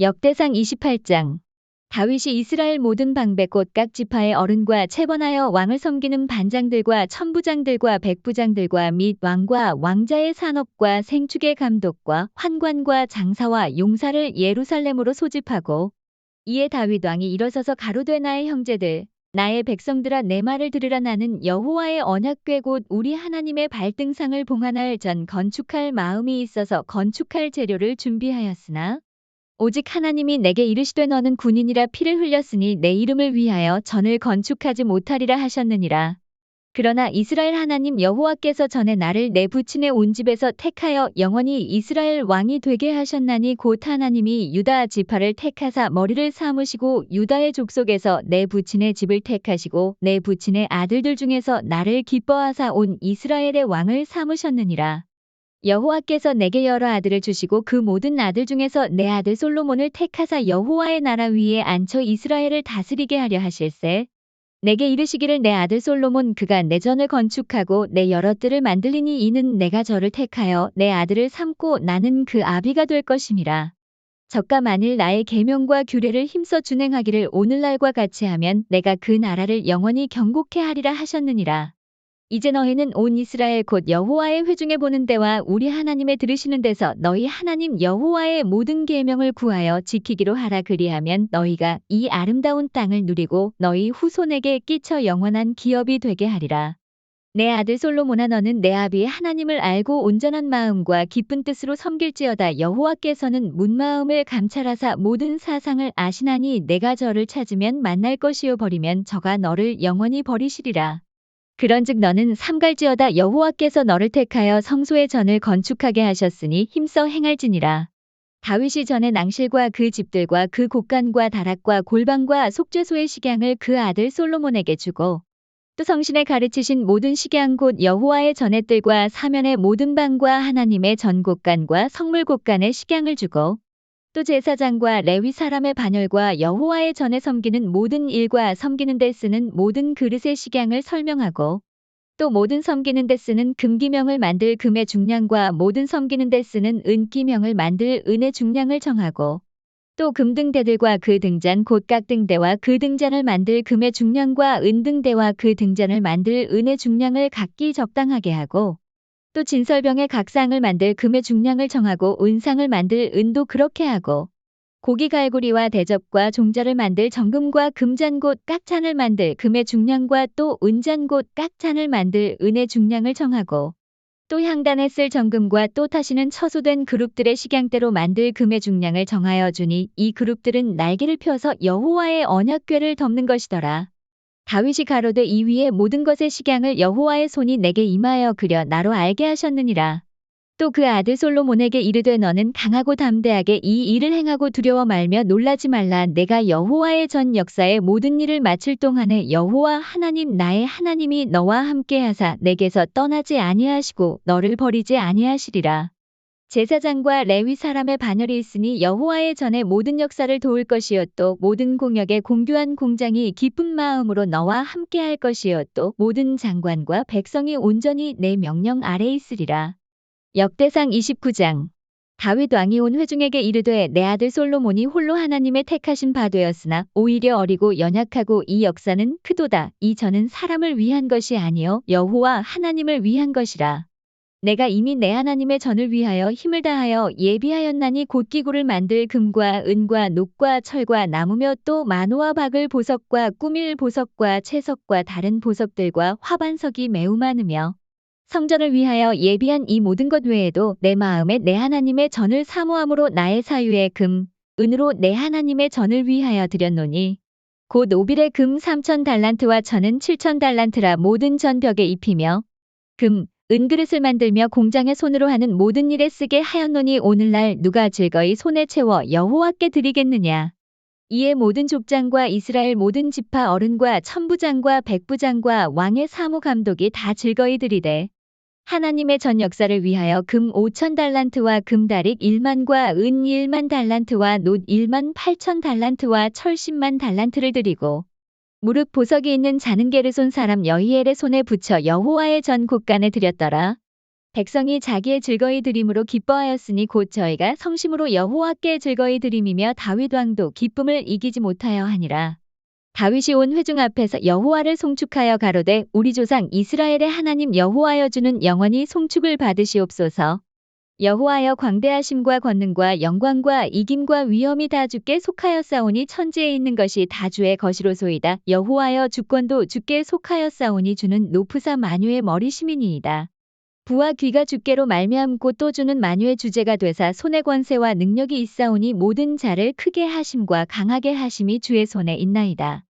역대상 28장. 다윗이 이스라엘 모든 방백곳 각 지파의 어른과 채번하여 왕을 섬기는 반장들과 천부장들과 백부장들과 및 왕과 왕자의 산업과 생축의 감독과 환관과 장사와 용사를 예루살렘으로 소집하고 이에 다윗 왕이 일어서서 가로되 나의 형제들 나의 백성들아 내 말을 들으라 나는 여호와의 언약궤 곧 우리 하나님의 발등상을 봉헌할 전 건축할 마음이 있어서 건축할 재료를 준비하였으나 오직 하나님이 내게 이르시되 너는 군인이라 피를 흘렸으니 내 이름을 위하여 전을 건축하지 못하리라 하셨느니라. 그러나 이스라엘 하나님 여호와께서 전에 나를 내 부친의 온 집에서 택하여 영원히 이스라엘 왕이 되게 하셨나니 곧 하나님이 유다 지파를 택하사 머리를 삼으시고 유다의 족속에서 내 부친의 집을 택하시고 내 부친의 아들들 중에서 나를 기뻐하사 온 이스라엘의 왕을 삼으셨느니라. 여호와께서 내게 여러 아들을 주시고 그 모든 아들 중에서 내 아들 솔로몬을 택하사 여호와의 나라 위에 앉혀 이스라엘을 다스리게 하려 하실세. 내게 이르시기를 내 아들 솔로몬 그가 내 전을 건축하고 내 여러 뜰을 만들리니 이는 내가 저를 택하여 내 아들을 삼고 나는 그 아비가 될 것임이라. 저가 만일 나의 계명과 규례를 힘써 준행하기를 오늘날과 같이 하면 내가 그 나라를 영원히 경고케 하리라 하셨느니라. 이제 너희는 온 이스라엘 곧 여호와의 회중에 보는 데와 우리 하나님의 들으시는 데서 너희 하나님 여호와의 모든 계명을 구하여 지키기로 하라 그리하면 너희가 이 아름다운 땅을 누리고 너희 후손에게 끼쳐 영원한 기업이 되게 하리라. 내 아들 솔로몬아 너는 내 아비의 하나님을 알고 온전한 마음과 기쁜 뜻으로 섬길지어다 여호와께서는 문마음을 감찰하사 모든 사상을 아시나니 내가 저를 찾으면 만날 것이요 버리면 저가 너를 영원히 버리시리라. 그런즉 너는 삼갈지어다 여호와께서 너를 택하여 성소의 전을 건축하게 하셨으니 힘써 행할지니라. 다윗이 전에 낭실과 그 집들과 그 곡간과 다락과 골방과 속죄소의 식양을 그 아들 솔로몬에게 주고 또 성신에 가르치신 모든 식양 곧 여호와의 전의들과 사면의 모든 방과 하나님의 전곡간과 성물곡간의 식양을 주고 또 제사장과 레위 사람의 반열과 여호와의 전에 섬기는 모든 일과 섬기는 데 쓰는 모든 그릇의 식양을 설명하고 또 모든 섬기는 데 쓰는 금기명을 만들 금의 중량과 모든 섬기는 데 쓰는 은기명을 만들 은의 중량을 정하고 또 금등대들과 그 등잔 곧 깍등대와 그 등잔을 만들 금의 중량과 은등대와 그 등잔을 만들 은의 중량을 각기 적당하게 하고 또 진설병의 각상을 만들 금의 중량을 정하고 은상을 만들 은도 그렇게 하고 고기 갈고리와 대접과 종자를 만들 정금과 금잔 곧 깍찬을 만들 금의 중량과 또 은잔 곧 깍찬을 만들 은의 중량을 정하고 또 향단에 쓸 정금과 또 타시는 처소된 그룹들의 식양대로 만들 금의 중량을 정하여 주니 이 그룹들은 날개를 펴서 여호와의 언약궤를 덮는 것이더라. 다윗이 가로되 이 위에 모든 것의 식양을 여호와의 손이 내게 임하여 그려 나로 알게 하셨느니라. 또 그 아들 솔로몬에게 이르되 너는 강하고 담대하게 이 일을 행하고 두려워 말며 놀라지 말라 내가 여호와의 전 역사의 모든 일을 마칠 동안에 여호와 하나님 나의 하나님이 너와 함께 하사 내게서 떠나지 아니하시고 너를 버리지 아니하시리라. 제사장과 레위 사람의 반열이 있으니 여호와의 전에 모든 역사를 도울 것이요 또 모든 공역의 공교한 공장이 기쁜 마음으로 너와 함께 할 것이요 또 모든 장관과 백성이 온전히 내 명령 아래 있으리라. 역대상 29장 다윗 왕이 온 회중에게 이르되 내 아들 솔로몬이 홀로 하나님의 택하신 바 되었으나 오히려 어리고 연약하고 이 역사는 크도다. 이 전은 사람을 위한 것이 아니요 여호와 하나님을 위한 것이라. 내가 이미 내 하나님의 전을 위하여 힘을 다하여 예비하였나니 곧 기구를 만들 금과 은과 녹과 철과 나무며 또 만호와 박을 보석과 꾸밀 보석과 채석과 다른 보석들과 화반석이 매우 많으며 성전을 위하여 예비한 이 모든 것 외에도 내 마음에 내 하나님의 전을 사모함으로 나의 사유의 금, 은으로 내 하나님의 전을 위하여 드렸노니 곧 오빌의 금 3천 달란트와 천은 7천 달란트라 모든 전벽에 입히며 금, 은그릇을 만들며 공장의 손으로 하는 모든 일에 쓰게 하였노니 오늘날 누가 즐거이 손에 채워 여호와께 드리겠느냐. 이에 모든 족장과 이스라엘 모든 지파 어른과 천부장과 백부장과 왕의 사무 감독이 다 즐거이 드리되 하나님의 전 역사를 위하여 금 5천 달란트와 금다릭 1만과 은 1만 달란트와 놋 1만 8천 달란트와 철 10만 달란트를 드리고 무릎 보석이 있는 자는 게르손 사람 여히엘의 손에 붙여 여호와의 전 곳간에 드렸더라. 백성이 자기의 즐거이 드림으로 기뻐하였으니 곧 저희가 성심으로 여호와께 즐거이 드림이며 다윗 왕도 기쁨을 이기지 못하여 하니라. 다윗이 온 회중 앞에서 여호와를 송축하여 가로되 우리 조상 이스라엘의 하나님 여호와여 주는 영원히 송축을 받으시옵소서. 여호와여 광대하심과 권능과 영광과 이김과 위엄이 다 주께 속하였사오니 천지에 있는 것이 다 주의 것이로소이다. 여호와여 주권도 주께 속하였사오니 주는 노프사 마뉴의 머리심이니이다. 부와 귀가 주께로 말미암고 또 주는 마뉴의 주제가 되사 손의 권세와 능력이 있사오니 모든 자를 크게 하심과 강하게 하심이 주의 손에 있나이다.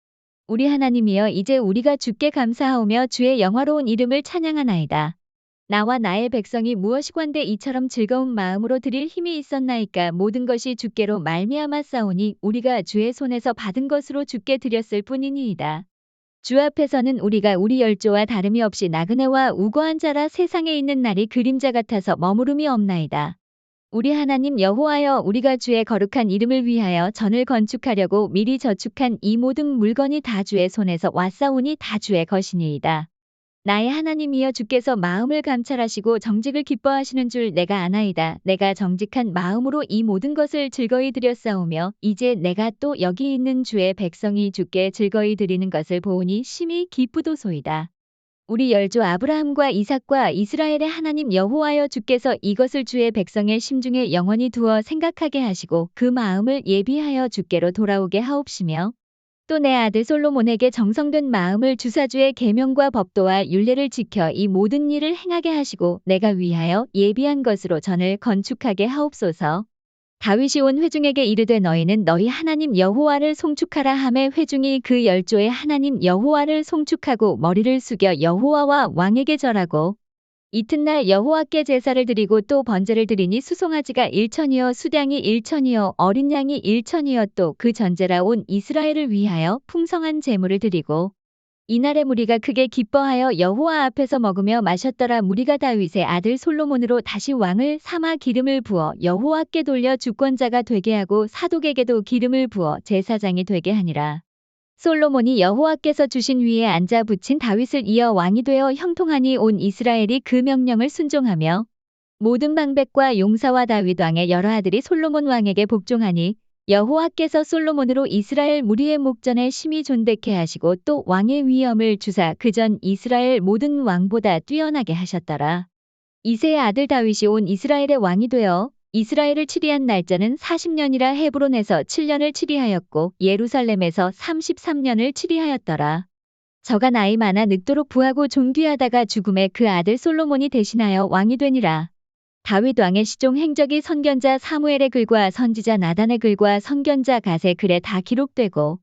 우리 하나님이여 이제 우리가 주께 감사하오며 주의 영화로운 이름을 찬양하나이다. 나와 나의 백성이 무엇이관데 이처럼 즐거운 마음으로 드릴 힘이 있었나이까 모든 것이 주께로 말미암아 싸우니 우리가 주의 손에서 받은 것으로 주께 드렸을 뿐이니이다. 주 앞에서는 우리가 우리 열조와 다름이 없이 나그네와 우거한 자라 세상에 있는 날이 그림자 같아서 머무름이 없나이다. 우리 하나님 여호와여 우리가 주의 거룩한 이름을 위하여 전을 건축하려고 미리 저축한 이 모든 물건이 다 주의 손에서 왔사오니 다 주의 것이니이다. 나의 하나님이여 주께서 마음을 감찰하시고 정직을 기뻐하시는 줄 내가 아나이다. 내가 정직한 마음으로 이 모든 것을 즐거이 드렸사오며 이제 내가 또 여기 있는 주의 백성이 주께 즐거이 드리는 것을 보오니 심히 기쁘도소이다. 우리 열조 아브라함과 이삭과 이스라엘의 하나님 여호와여 주께서 이것을 주의 백성의 심중에 영원히 두어 생각하게 하시고 그 마음을 예비하여 주께로 돌아오게 하옵시며 또 내 아들 솔로몬에게 정성된 마음을 주사주의 계명과 법도와 율례를 지켜 이 모든 일을 행하게 하시고 내가 위하여 예비한 것으로 전을 건축하게 하옵소서. 다윗이 온 회중에게 이르되 너희는 너희 하나님 여호와를 송축하라 함에 회중이 그 열조의 하나님 여호와를 송축하고 머리를 숙여 여호와와 왕에게 절하고 이튿날 여호와께 제사를 드리고 또 번제를 드리니 수송아지가 일천이요 수량이 일천이요 어린 양이 일천이요 또그 전제라 온 이스라엘을 위하여 풍성한 제물을 드리고 이날의 무리가 크게 기뻐하여 여호와 앞에서 먹으며 마셨더라 무리가 다윗의 아들 솔로몬으로 다시 왕을 삼아 기름을 부어 여호와께 돌려 주권자가 되게 하고 사독에게도 기름을 부어 제사장이 되게 하니라. 솔로몬이 여호와께서 주신 위에 앉아 붙인 다윗을 이어 왕이 되어 형통하니 온 이스라엘이 그 명령을 순종하며 모든 방백과 용사와 다윗 왕의 여러 아들이 솔로몬 왕에게 복종하니 여호와께서 솔로몬으로 이스라엘 무리의 목전에 심히 존대케 하시고 또 왕의 위엄을 주사 그전 이스라엘 모든 왕보다 뛰어나게 하셨더라. 이세의 아들 다윗이 온 이스라엘의 왕이 되어 이스라엘을 치리한 날짜는 40년이라 헤브론에서 7년을 치리하였고 예루살렘에서 33년을 치리하였더라. 저가 나이 많아 늙도록 부하고 존귀하다가 죽음에 그 아들 솔로몬이 대신하여 왕이 되니라. 다윗 왕의 시종 행적이 선견자 사무엘의 글과 선지자 나단의 글과 선견자 갓의 글에 다 기록되고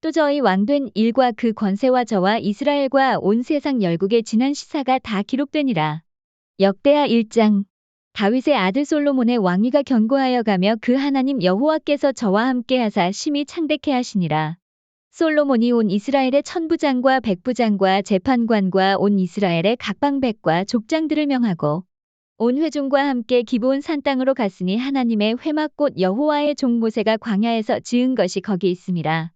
또 저희 왕된 일과 그 권세와 저와 이스라엘과 온 세상 열국의 지난 시사가 다 기록되니라. 역대하 1장 다윗의 아들 솔로몬의 왕위가 견고하여 가며 그 하나님 여호와께서 저와 함께 하사 심히 창대케 하시니라. 솔로몬이 온 이스라엘의 천부장과 백부장과 재판관과 온 이스라엘의 각방백과 족장들을 명하고 온 회중과 함께 기브온 산 땅으로 갔으니 하나님의 회막꽃 여호와의 종 모세가 광야에서 지은 것이 거기 있음이라.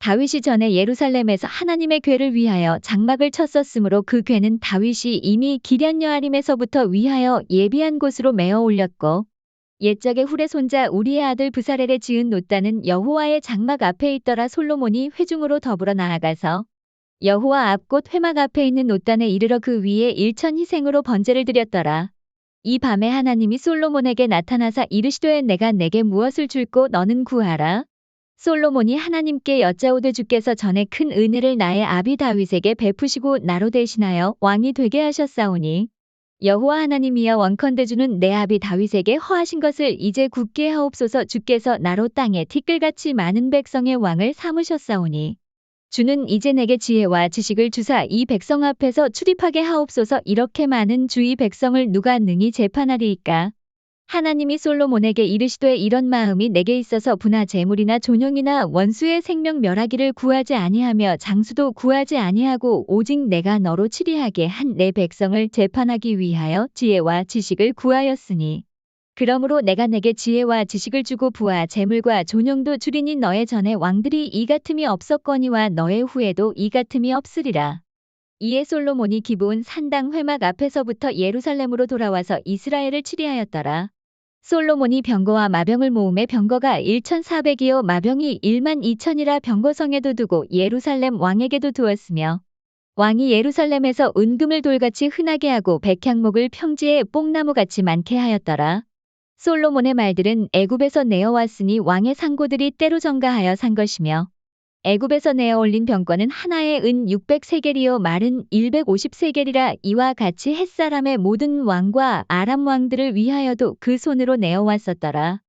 다윗이 전에 예루살렘에서 하나님의 궤를 위하여 장막을 쳤었으므로 그 궤는 다윗이 이미 기련 여아림에서부터 위하여 예비한 곳으로 메어 올렸고 옛적에 훌의 손자 우리의 아들 부사렐에 지은 노따는 여호와의 장막 앞에 있더라 솔로몬이 회중으로 더불어 나아가서 여호와 앞곧 회막 앞에 있는 노단에 이르러 그 위에 일천 희생으로 번제를 드렸더라. 이 밤에 하나님이 솔로몬에게 나타나사 이르시되 내가 내게 무엇을 줄고 너는 구하라. 솔로몬이 하나님께 여짜오되 주께서 전에 큰 은혜를 나의 아비 다윗에게 베푸시고 나로 대신하여 왕이 되게 하셨사오니. 여호와 하나님이여 원컨대 주는 내 아비 다윗에게 허하신 것을 이제 굳게 하옵소서 주께서 나로 땅에 티끌같이 많은 백성의 왕을 삼으셨사오니. 주는 이제 내게 지혜와 지식을 주사 이 백성 앞에서 출입하게 하옵소서 이렇게 많은 주의 백성을 누가 능히 재판하리이까 하나님이 솔로몬에게 이르시되 이런 마음이 내게 있어서 부나 재물이나 존영이나 원수의 생명 멸하기를 구하지 아니하며 장수도 구하지 아니하고 오직 내가 너로 치리하게 한 내 백성을 재판하기 위하여 지혜와 지식을 구하였으니 그러므로 내가 내게 지혜와 지식을 주고 부와 재물과 존영도 주리니 너의 전에 왕들이 이 같음이 없었거니와 너의 후에도 이 같음이 없으리라. 이에 솔로몬이 기브온 산당 회막 앞에서부터 예루살렘으로 돌아와서 이스라엘을 치리하였더라. 솔로몬이 병거와 마병을 모음에 병거가 1,400이요 마병이 1만 2천이라 병거성에도 두고 예루살렘 왕에게도 두었으며 왕이 예루살렘에서 은금을 돌같이 흔하게 하고 백향목을 평지에 뽕나무같이 많게 하였더라. 솔로몬의 말들은 애굽에서 내어왔으니 왕의 상고들이 때로 전가하여 산 것이며 애굽에서 내어 올린 병권은 하나에 은 600세겔이요 말은 150세겔이라 이와 같이 햇사람의 모든 왕과 아람 왕들을 위하여도 그 손으로 내어 왔었더라.